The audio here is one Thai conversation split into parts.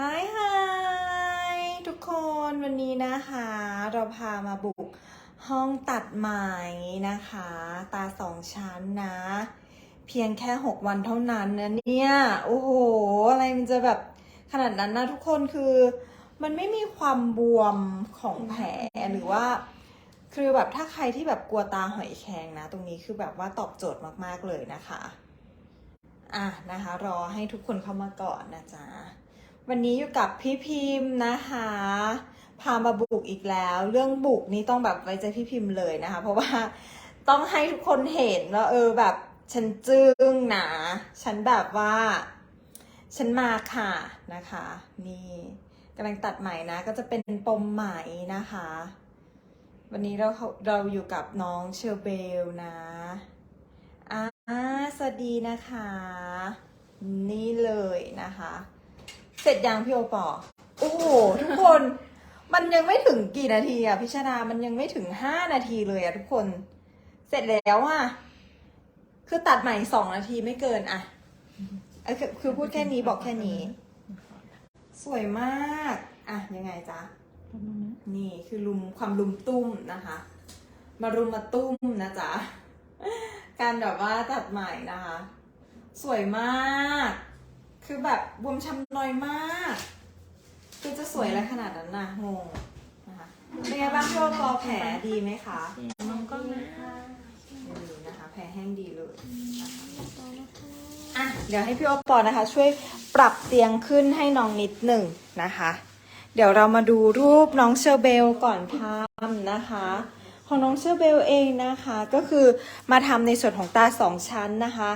ฮายฮายทุกคนวันนี้นะคะ เราพามาบุกห้องตัดไหมนะคะ ตาสองชั้นนะ เพียงแค่ 6 วันเท่านั้นนะเนี่ย โอ้โห อะไรมันจะแบบขนาดนั้นนะทุกคนคือมันไม่มีความบวมของแผลหรือว่า คือแบบถ้าใครที่แบบกลัวตาหอยแครงนะ ตรงนี้คือแบบว่าตอบโจทย์มากๆเลยนะคะ อะนะคะ รอให้ทุกคนเข้ามาก่อนนะจ๊ะ วันนี้อยู่กับพี่พิมพ์นะคะ พามาบุกอีกแล้ว เรื่องบุกนี้ต้องแบบไว้ใจพี่พิมพ์เลยนะคะ เพราะว่าต้องให้ทุกคนเห็นว่าเออแบบฉันจึ้งหนะฉันแบบว่า ฉันมาค่ะนะคะ นี่กำลังตัดไหมนะ ก็จะเป็นปมไหมนะคะ วันนี้เราเราอยู่กับน้องเชอร์เบลนะอ่าสวัสดีนะคะ นี่เลยนะคะ เสร็จยังพี่โอปอโอ้โหทุกคน มันยังไม่ถึงกี่นาทีอะพิชดามันยังไม่ถึงห้านาทีเลยอะทุกคน เสร็จแล้วอะคือตัดใหม่สองนาทีไม่เกินอะเอ้ยคือคือพูดแค่นี้บอกแค่นี้ สวยมากอะยังไงจ๊ะ นี่คือลุมความลุมตุ้มนะคะ มารุมมาตุ้มนะจ๊ะ การแบบว่าตัดใหม่นะคะ สวยมาก คือแบบบวมช้ำน้อยมาก คือจะสวยอะไรขนาดนั้นนะงงนะคะเป็นไงบ้างพี่โอปอแผลดีไหมคะมองกล้องนะดีนะคะ แผลแห้งดีเลยอะเดี๋ยวให้พี่โอปอนะคะ ช่วยปรับเตียงขึ้นให้น้องนิดหนึ่งนะคะ เดี๋ยวเรามาดูรูปน้องเชอร์เบลก่อนทำนะคะของน้องเชอร์เบลเองนะคะ ก็คือมาทำในส่วนของตาสองชั้นนะคะ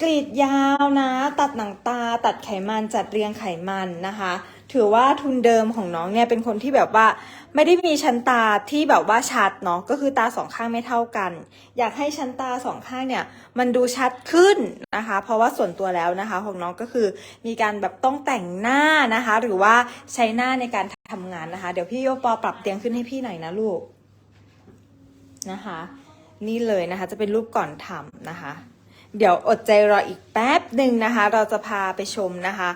กรีดยาวนะ ตัดหนังตา ตัดไขมันจัดเรียงไขมันนะคะ ถือว่าทุนเดิมของน้องเนี่ยเป็นคนที่แบบว่า ไม่ได้มีชั้นตาที่แบบว่าชัดเนาะก็คือตาสองข้างไม่เท่ากัน อยากให้ชั้นตาสองข้างเนี่ยมันดูชัดขึ้นนะคะ เพราะว่าส่วนตัวแล้วนะคะของน้องก็คือมีการแบบต้องแต่งหน้านะคะ หรือว่าใช้หน้าในการทำงานนะคะ เดี๋ยวพี่โยปอปรับเตียงขึ้นให้พี่หน่อยนะลูกนะคะ นี่เลยนะคะ จะเป็นรูปก่อนทำนะคะ เดี๋ยวอดใจรออีกแป๊บหนึ่งนะคะ เราจะพาไปชมนะคะ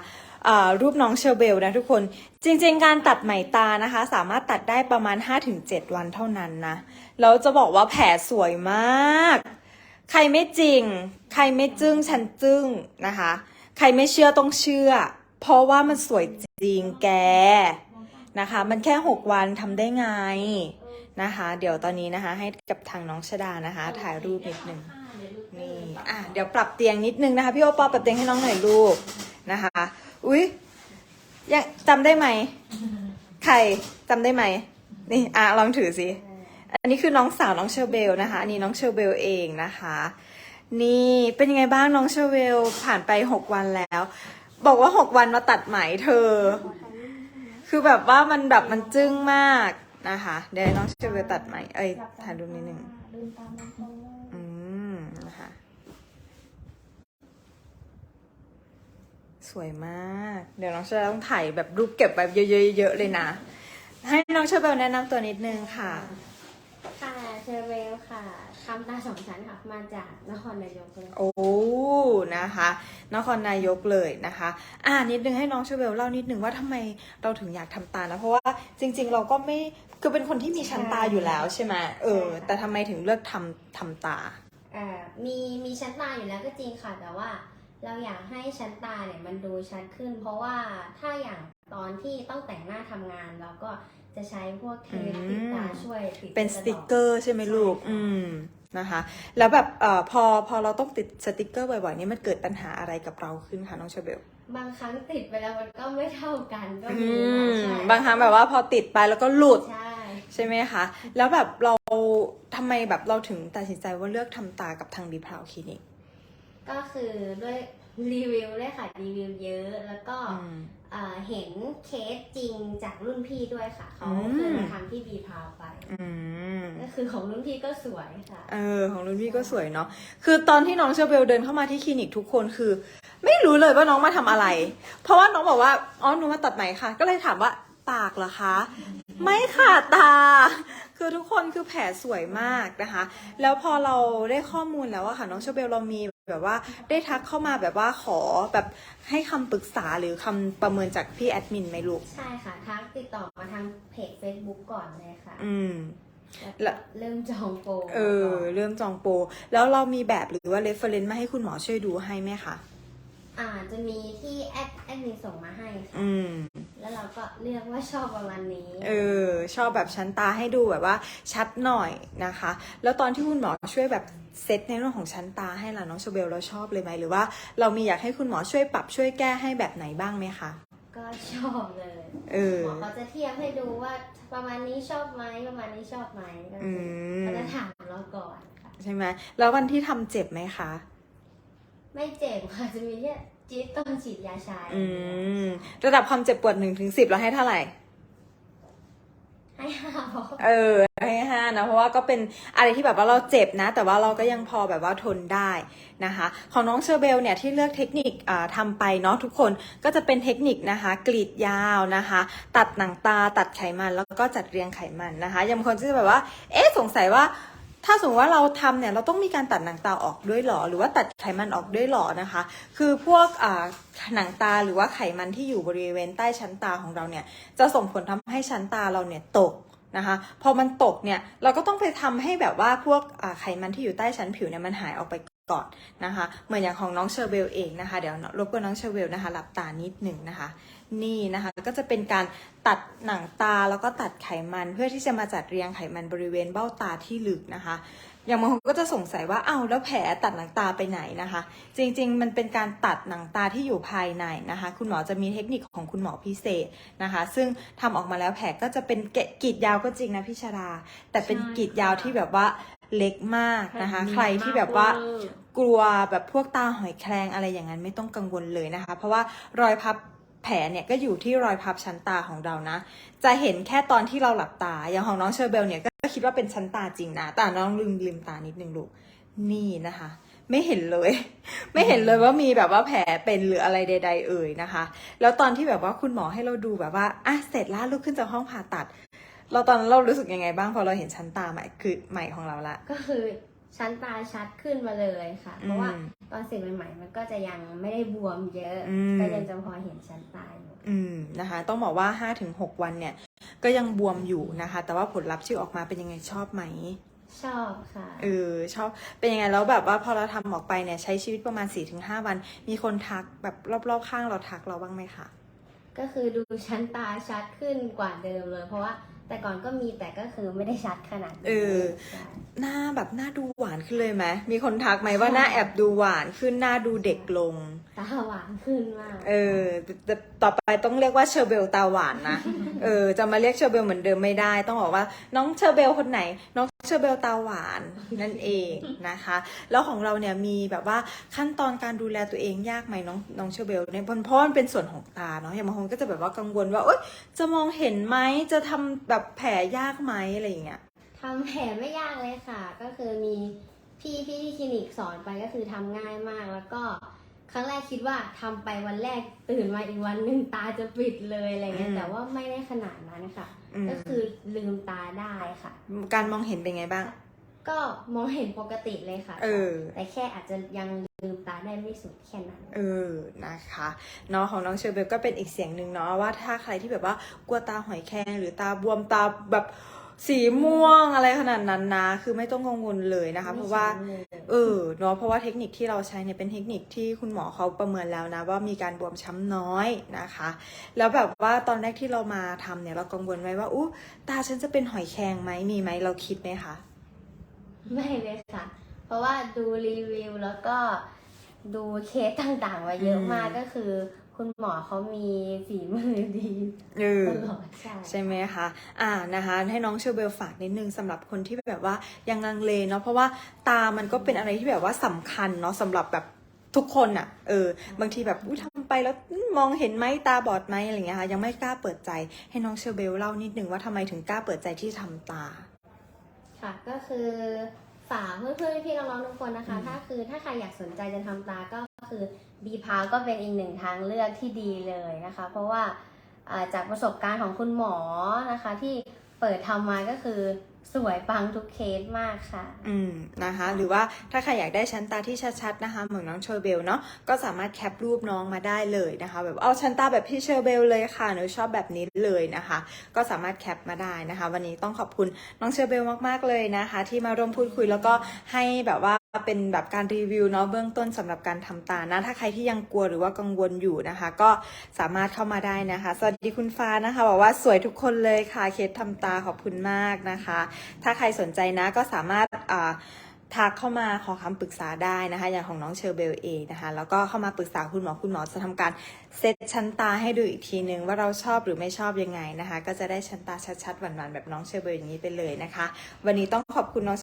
รูปน้องเชอร์เบลนะทุกคน จริงๆ การตัดไหมตานะคะ สามารถตัดได้ประมาณ 5-7 วันเท่านั้นนะ แล้วจะบอกว่าแผลสวยมาก ใครไม่จริง ใครไม่จึ้งฉันจึ้งนะคะ ใครไม่เชื่อต้องเชื่อ เพราะว่ามันสวยจริงแกนะคะ มันแค่ 6 วันทำได้ไงนะคะ เดี๋ยวตอนนี้นะคะ ให้กับทางน้องชดานะคะ ถ่ายรูปนิดนึง อะเดี๋ยวปรับเตียงนิดนึงนะคะ พี่โอปอปรับเตียงให้น้องหน่อยลูกนะคะ อุ๊ยยังจำได้ไหมใครจำได้ไหมนี่อะลองถือสิอันนี้คือน้องสาวน้องเชอร์เบลนะคะ อันนี้น้องเชอร์เบลเองนะคะ นี่เป็นยังไงบ้างน้องเชอร์เบลผ่านไปหกวันแล้ว บอกว่าหกวันมาตัดไหมเธอ คือแบบว่ามันแบบมันจึ้งมากนะคะ เดี๋ยวน้องเชอร์เบลตัดไหมเอ้ยถ่ายรูปนิดนึง ลืมตามองกล้อง อืมนะคะ สวยมาก เดี๋ยวน้องเชอร์ต้องถ่ายแบบรูปเก็บไว้เยอะๆๆเลยนะ ให้น้องเชอร์เบลแนะนำตัวนิดนึงค่ะ ค่ะเชอร์เบลค่ะทำตาสองชั้นค่ะ มาจากนครนายกเลยโอ้นะคะ นครนายกเลยนะคะ อ่านิดนึงให้น้องเชอร์เบลเล่านิดนึงว่าทำไมเราถึงอยากทำตานะเพราะว่าจริง ๆ เราก็ไม่คือเป็นคนที่มีชั้นตาอยู่แล้วใช่ไหมเออ แต่ทำไมถึงเลือกทำทำตา อ่ามีมีชั้นตาอยู่แล้วก็จริงค่ะแต่ว่า เราอยากให้ชั้นตาเนี่ยมันดูชัดขึ้น เพราะว่าถ้าอย่างตอนที่ต้องแต่งหน้าทำงานเราก็จะใช้พวกเทปติดตาช่วยติดเป็นสติกเกอร์ใช่ไหมลูกใช่ค่ะอืมนะคะ แล้วแบบเอ่อพอพอเราต้องติดสติกเกอร์บ่อยๆนี่มันเกิดปัญหาอะไรกับเราขึ้นคะน้องเชอเบลบางครั้งติดไปแล้วมันก็ไม่เท่ากันก็อืมีมใช่บางครั้งแบบว่าพอติดไปแล้วก็หลุดใช่ ใช่ไหมคะ แล้วแบบเราทำไมแบบเราถึงตัดสินใจว่าเลือกทำตากับทางดีพราวคลินิก ก็คือด้วยรีวิวด้วยค่ะรีวิวเยอะแล้วก็อืมเอ่อเห็นเคสจริงจากรุ่นพี่ด้วยค่ะ เขาอืมเคยมาทำที่บีพาวไปอืมก็คือของรุ่นพี่ก็สวยค่ะ เออ ของรุ่นพี่ก็สวยเนาะคือตอนที่น้องเชอเบลเดินเข้ามาที่คลินิกทุกคนคือ ไม่รู้เลยว่าน้องมาทำอะไร เพราะว่าน้องบอกว่าอ๋อหนูมาตัดไหมค่ะ ก็เลยถามว่าปากเหรอคะ ไม่ค่ะตา คือทุกคนคือแผลสวยมากนะคะ แล้วพอเราได้ข้อมูลแล้วอะค่ะน้องเชอเบลเรามี แบบว่าได้ทักเข้ามาแบบว่าขอแบบให้คำปรึกษาหรือคำประเมินจากพี่แอดมินไหมลูก ใช่ค่ะทักติดต่อมาทางเพจ Facebook ก่อนเลยค่ะ อืมแล้วแล้ก็วเริ่มจองโปรเออก่นเริ่มจองโปร แล้วเรามีแบบหรือว่าเรฟเฟรนซ์มาให้คุณหมอช่วยดูให้ไหมคะ อ่าจะมีที่แอดแอดมินส่งมาให้ค่ะอืม แล้วเราก็เลือกว่าชอบประมาณนี้ เออ ชอบแบบชั้นตาให้ดูแบบว่าชัดหน่อยนะคะ แล้วตอนที่คุณหมอช่วยแบบเซตในเรื่องของชั้นตาให้ล่ะน้องเชเบลเราชอบเลยไหมหรือว่า เรามีอยากให้คุณหมอช่วยปรับช่วยแก้ให้แบบไหนบ้างไหมคะ ก็ชอบเลยเออ หมอเขาจะเทียบให้ดูว่าประมาณนี้ชอบไหมประมาณนี้ชอบไหมก็อืคือม เขาจะถามเราก่อนค่ะ ใช่ไหมแล้ววันที่ทำเจ็บไหมคะ ไม่เจ็บค่ะจะมีแค่จี๊ดตอนฉีดยาชาอืม ระดับความเจ็บปวดหนึ่งถึงสิบเราให้เท่าไหร่ ให้ห้าพอเออ ให้ห้านะ เพราะว่าก็เป็นอะไรที่แบบว่าเราเจ็บนะ แต่ว่าเราก็ยังพอแบบว่าทนได้นะคะ ของน้องเชอร์เบลเนี่ยที่เลือกเทคนิคอ่าทำไปเนาะทุกคนก็จะเป็นเทคนิคนะคะ กรีดยาวนะคะ ตัดหนังตาตัดไขมันแล้วก็จัดเรียงไขมันนะคะอย่างบางคนก็จะแบบว่า เอ๊ะสงสัยว่า ถ้าสมมติว่าเราทำเนี่ยเราต้องมีการตัดหนังตาออกด้วยหรอ หรือว่าตัดไขมันออกด้วยหรอนะคะ คือพวกหนังตาหรือว่าไขมันที่อยู่บริเวณใต้ชั้นตาของเราเนี่ยจะส่งผลทำให้ชั้นตาเราเนี่ยตกนะคะพอมันตกเนี่ยเราก็ต้องไปทำให้แบบว่าพวกไขมันที่อยู่ใต้ชั้นผิวเนี่ยมันหายออกไปก่อนนะคะ เหมือนอย่างของน้องเชอร์เบลเองนะคะ เดี๋ยวรบกวนน้องเชอร์เบลนะคะหลับตานิดหนึ่งนะคะ นี่นะคะ ก็จะเป็นการตัดหนังตาแล้วก็ตัดไขมัน เพื่อที่จะมาจัดเรียงไขมันบริเวณเบ้าตาที่ลึกนะคะ อย่างบางคนก็จะสงสัยว่าอ้าวแล้วแผลตัดหนังตาไปไหนนะคะ จริงๆ มันเป็นการตัดหนังตาที่อยู่ภายในนะคะ คุณหมอจะมีเทคนิคของคุณหมอพิเศษนะคะ ซึ่งทำออกมาแล้วแผลก็จะเป็นเกะกรีดยาวก็จริงนะพี่ชาดาแต่เป็นใช่กรีดยาวที่แบบว่าเล็กมากนะคะ ใครที่แบบว่ากลัวแบบพวกตาหอยแครงอะไรอย่างนั้นไม่ต้องกังวลเลยนะคะ เพราะว่ารอยพับ แผลเนี่ยก็อยู่ที่รอยพับชั้นตาของเรานะ จะเห็นแค่ตอนที่เราหลับตา อย่างของน้องเชอร์เบลเนี่ยก็คิดว่าเป็นชั้นตาจริงนะ แต่น้องลืมลืมตานิดนึงลูก นี่นะคะ ไม่เห็นเลย ไม่เห็นเลยว่ามีแบบว่าแผลเป็นหรืออะไรใด ๆ เอ่ยนะคะ แล้วตอนที่แบบว่าคุณหมอให้เราดูแบบว่าอะเสร็จแล้วลุกขึ้นจากห้องผ่าตัด เราตอนนั้นเรารู้สึกยังไงบ้างพอเราเห็นชั้นตาใหม่คือใหม่ของเราละ ก็คือ ชั้นตาชัดขึ้นมาเลยค่ะ เพราะว่าอืมตอนเสร็จใหม่ๆมันก็จะยังไม่ได้บวมเยอะอืมก็ยังจะพอเห็นชั้นตาอยู่อืมนะคะ ต้องบอกว่า 5-6 วันเนี่ย ก็ยังบวมอยู่นะคะ แต่ว่าผลลัพธ์ที่ออกมาเป็นยังไงชอบไหมชอบค่ะเออชอบเป็นยังไงแล้วแบบว่าพอเราทำออกไปเนี่ยใช้ชีวิตประมาณ4-5วัน มีคนทักแบบรอบๆข้างเราทักเราบ้างไหมคะก็คือดูชั้นตาชัดขึ้นกว่าเดิมเลย เพราะว่า แต่ก่อนก็มีแต่ก็คือไม่ได้ชัดขนาดนี้เออ ใช่หน้าแบบหน้าดูหวานขึ้นเลยไหมมีคนทักไหมว่าหน้าแอบดูหวานขึ้นหน้าดูเด็กลง ตาหวานขึ้นมาก เออแต่ต่อไปต้องเรียกว่าเชอร์เบลตาหวานนะ เออจะมาเรียกเชอร์เบลเหมือนเดิมไม่ได้ ต้องบอกว่าน้องเชอร์เบลคนไหน น้องเชอร์เบลตาหวานนั่นเองนะคะ แล้วของเราเนี่ยมีแบบว่าขั้นตอนการดูแลตัวเองยากไหมน้องน้องเชอร์เบลเนี่ยเพราะมันเป็นส่วนของตาเนาะอย่างบางคนก็จะแบบว่ากังวลว่าเอ้ยจะมองเห็นไหมจะทำแบบแผลยากไหมอะไรอย่างเงี้ยทำแผลไม่ยากเลยค่ะ ก็คือมีพี่พี่ที่คลินิกสอนไปก็คือทำง่ายมากแล้วก็ ครั้งแรกคิดว่าทำไปวันแรกตื่นมาอีกวันหนึ่งตาจะปิดเลยอะไรเงี้อืยมแต่ว่าไม่ได้ขนาดนั้นค่ะอืมก็คือลืมตาได้ค่ะ การมองเห็นเป็นไงบ้าง ก็มองเห็นปกติเลยค่ะ เออ แต่แค่อาจจะยังลืมตาได้ไม่สุดแค่นั้น เออ นะคะเนาะของน้องเชอร์เบลก็เป็นอีกเสียงหนึ่งเนาะว่าถ้าใครที่แบบว่ากลัวตาหอยแครงหรือตาบวมตาแบบ สีม่วงอะไรขนาดนั้นนะ คือไม่ต้องกังวลเลยนะคะ เพราะว่าไม่ช้ำเลยเออเนาะเพราะว่าเทคนิคที่เราใช้เนี่ยเป็นเทคนิคที่คุณหมอเขาประเมินแล้วนะ ว่ามีการบวมช้ำน้อยนะคะ แล้วแบบว่าตอนแรกที่เรามาทำเนี่ยเรากังวลไว้ว่าอู้ตาฉันจะเป็นหอยแครงไหมมีไหมเราคิดไหมคะไม่เลยค่ะ เพราะว่าดูรีวิวแล้วก็ดูเคสต่างๆมาเยอะมากอืมก็คือ คุณหมอเขามีฝีมือดีเออตลอดใช่ใช่ไหมคะ อ่านะคะ ให้น้องเชอร์เบลฝากนิดนึงสำหรับคนที่แบบว่ายังลังเลเนาะเพราะว่าตามันก็เป็นอะไรที่แบบว่าสำคัญเนาะสำหรับแบบทุกคนอะเออ บางทีแบบอุ้ยทำไปแล้วอืมมองเห็นไหมตาบอดไหมอะไรอย่างเงี้ยค่ะ ยังไม่กล้าเปิดใจ ให้น้องเชอร์เบลเล่านิดนึงว่าทำไมถึงกล้าเปิดใจที่ทำตา ค่ะก็คือฝากเพื่อนๆพี่ๆน้องๆทุกคนนะคะอืมถ้าคือถ้าใครอยากสนใจจะทำตาก็ คือบีพาวก็เป็นอีกหนึ่งทางเลือกที่ดีเลยนะคะ เพราะว่าอ่าจากประสบการณ์ของคุณหมอนะคะ ที่เปิดทำมาก็คือสวยปังทุกเคสมากค่ะ อืมนะคะ หรือว่าถ้าใครอยากได้ชั้นตาที่ชัดๆนะคะ เหมือนน้องเชอร์เบลเนาะก็สามารถแคปรูปน้องมาได้เลยนะคะ แบบเอาชั้นตาแบบพี่เชอร์เบลเลยค่ะหนูชอบแบบนี้เลยนะคะ ก็สามารถแคปมาได้นะคะ วันนี้ต้องขอบคุณน้องเชอร์เบลมากๆเลยนะคะ ที่มาร่วมพูดคุยแล้วก็ให้แบบว่า เป็นแบบการรีวิวเนาะเบื้องต้นสำหรับการทำตานะ ถ้าใครที่ยังกลัวหรือว่ากังวลอยู่นะคะ ก็สามารถเข้ามาได้นะคะ สวัสดีคุณฟ้านะคะบอกว่าสวยทุกคนเลยค่ะเคสทำตาขอบคุณมากนะคะ ถ้าใครสนใจนะก็สามารถอ่าทักเข้ามาขอคำปรึกษาได้นะคะ อย่างของน้องเชอร์เบลเองนะคะ แล้วก็เข้ามาปรึกษาคุณหมอคุณหมอจะทำการเซตชั้นตาให้ดูอีกทีนึงว่าเราชอบหรือไม่ชอบยังไงนะคะ ก็จะได้ชั้นตาชัดๆหวานๆแบบน้องเชอร์เบลอย่างนี้ไปเลยนะคะ วันนี้ต้องขอบคุณน้อง